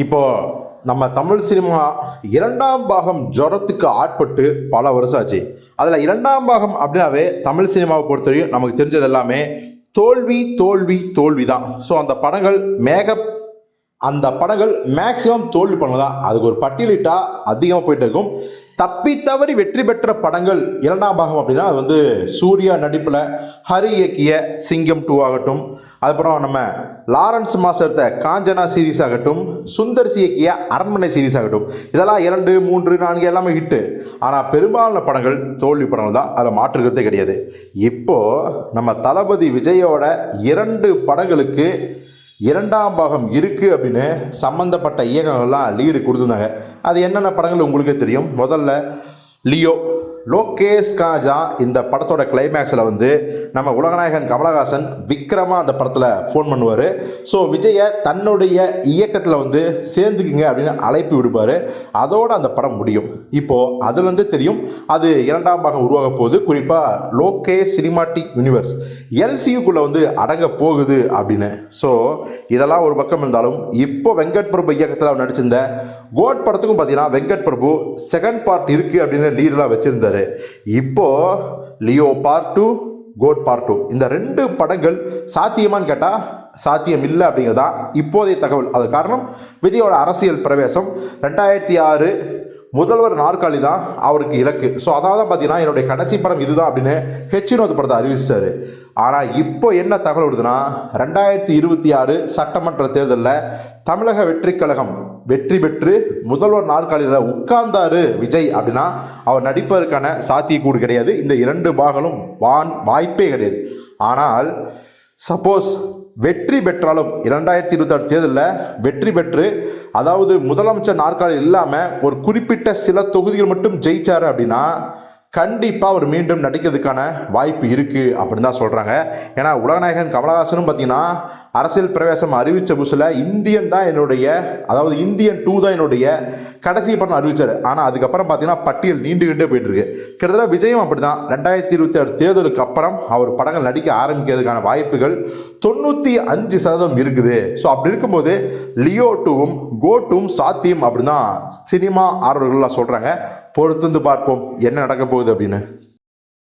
இப்போது நம்ம தமிழ் சினிமா இரண்டாம் பாகம் ஜுரத்துக்கு ஆட்பட்டு பல வருஷம் ஆச்சு அதில் இரண்டாம் பாகம் அப்படின்னாவே தமிழ் சினிமாவை பொறுத்தவரையும் நமக்கு தெரிஞ்சது எல்லாமே தோல்வி தோல்வி தோல்வி தான் ஸோ அந்த படங்கள் மேக அந்த படங்கள் மேக்சிமம் தோல்வி பண்ணதான் அதுக்கு ஒரு பட்டியலிட்டா அதிகமாக போயிட்டு இருக்கும். தப்பி தவறி வெற்றி பெற்ற படங்கள் இரண்டாம் பாகம் அப்படின்னா அது வந்து சூர்யா நடிப்பில் ஹரி இயக்கிய சிங்கம் டூ ஆகட்டும். அதுக்கப்புறம் நம்ம லாரன்ஸ் மாஸ் எடுத்த காஞ்சனா சீரிஸ் ஆகட்டும் சுந்தர் சி இயக்கிய அரண்மனை சீரிஸ் ஆகட்டும். இதெல்லாம் இரண்டு மூன்று நான்கு எல்லாமே ஹிட்டு ஆனால் பெரும்பாலான படங்கள் தோல்வி படங்கள் தான் அதில் மாற்றுக்கிறதே கிடையாது. இப்போது நம்ம தளபதி விஜயோட இரண்டு படங்களுக்கு இரண்டாம் பாகம் இருக்குது அப்படின்னு சம்மந்தப்பட்ட இயக்கங்கள்லாம் லீடு கொடுத்துருந்தாங்க. அது என்னென்ன படங்கள் உங்களுக்கே தெரியும்? முதல்ல லியோ. லோகேஷ் காஜா இந்த படத்தோட கிளைமேக்ஸில் வந்து நம்ம உலகநாயகன் கமலஹாசன் விக்ரமா அந்த படத்தில் ஃபோன் பண்ணுவார். ஸோ விஜயை தன்னுடைய இயக்கத்தில் வந்து சேர்ந்துக்குங்க அப்படின்னு அழைப்பு விடுவார் அதோட அந்த படம் முடியும். இப்போது அதுலேருந்து தெரியும் அது இரண்டாம் பாகம் உருவாக போகுது. குறிப்பாக லோகேஷ் சினிமாட்டிக் யூனிவர்ஸ் எல்சியுக்குள்ளே வந்து அடங்க போகுது அப்படின்னு. ஸோ இதெல்லாம் ஒரு பக்கம் இருந்தாலும் இப்போ வெங்கட் பிரபு இயக்கத்தில் அவர் நடிச்சிருந்த கோட் படத்துக்கும் பார்த்தீங்கன்னா வெங்கட் பிரபு செகண்ட் பார்ட் இருக்குது அப்படின்னு லீடெலாம் வச்சுருந்தார். இப்போது Leo part two GOAT part two இந்த ரெண்டு படங்கள் சாத்தியமான்னு கேட்டால் சாத்தியம் இல்லை அப்படிங்கிறது தான் இப்போதைய தகவல். அது காரணம் விஜயோட அரசியல் பிரவேசம். ரெண்டாயிரத்தி ஆறு முதல்வர் நாற்காலி தான் அவருக்கு இலக்கு. ஸோ அதான் தான் பார்த்தீங்கன்னா என்னுடைய கடைசி படம் இதுதான் அப்படின்னு ஹெச் வினோத் படத்தை அறிவிச்சிட்டாரு. ஆனால் இப்போ என்ன தகவல் வருதுன்னா ரெண்டாயிரத்தி இருபத்தி ஆறு சட்டமன்ற தேர்தலில் தமிழக வெற்றிக் கழகம் வெற்றி பெற்று முதல்வர் நாற்காலியில் உட்கார்ந்தாரு விஜய் அப்படின்னா அவர் நடிப்பதற்கான சாத்தியக்கூறு கிடையாது. இந்த இரண்டு பாகங்களும் வான் வாய்ப்பே கிடையாது. ஆனால் சப்போஸ் வெற்றி பெற்றாலும் இரண்டாயிரத்தி இருபத்தாறு தேர்தலில் வெற்றி பெற்று அதாவது முதலமைச்சர் நாற்காலி இல்லாமல் ஒரு குறிப்பிட்ட சில தொகுதிகள் மட்டும் ஜெயிச்சார் அப்படின்னா கண்டிப்பாக அவர் மீண்டும் நடிக்கிறதுக்கான வாய்ப்பு இருக்குது அப்படின்னு தான் சொல்கிறாங்க ஏன்னா உலகநாயகன் கமலஹாசனும் பார்த்திங்கன்னா அரசியல் பிரவேசம் அறிவித்த புதுசில் இந்தியன் தான் என்னுடைய அதாவது இந்தியன் டூ தான் என்னுடைய கடைசி படம் அறிவித்தார் ஆனால் அதுக்கப்புறம் பார்த்தீங்கன்னா பட்டியல் நீண்டுகிட்டே போயிட்டு இருக்கு கிட்டத்தட்ட விஜயம் அப்படி தான் ரெண்டாயிரத்தி இருபத்தி ஆறு தேர்தலுக்கு அப்புறம் அவர் படங்கள் நடிக்க ஆரம்பிக்கிறதுக்கான வாய்ப்புகள் தொண்ணூற்றி அஞ்சு சதவீதம் இருக்குது. ஸோ அப்படி இருக்கும்போது லியோ டூவும் கோ டூவும் சாத்தியம் அப்படின்னு தான் சினிமா ஆர்வலர்கள்லாம் சொல்கிறாங்க பொறுத்து பார்ப்போம். என்ன நடக்க போகுது? ಹೌದು ಅಭಿನಯ್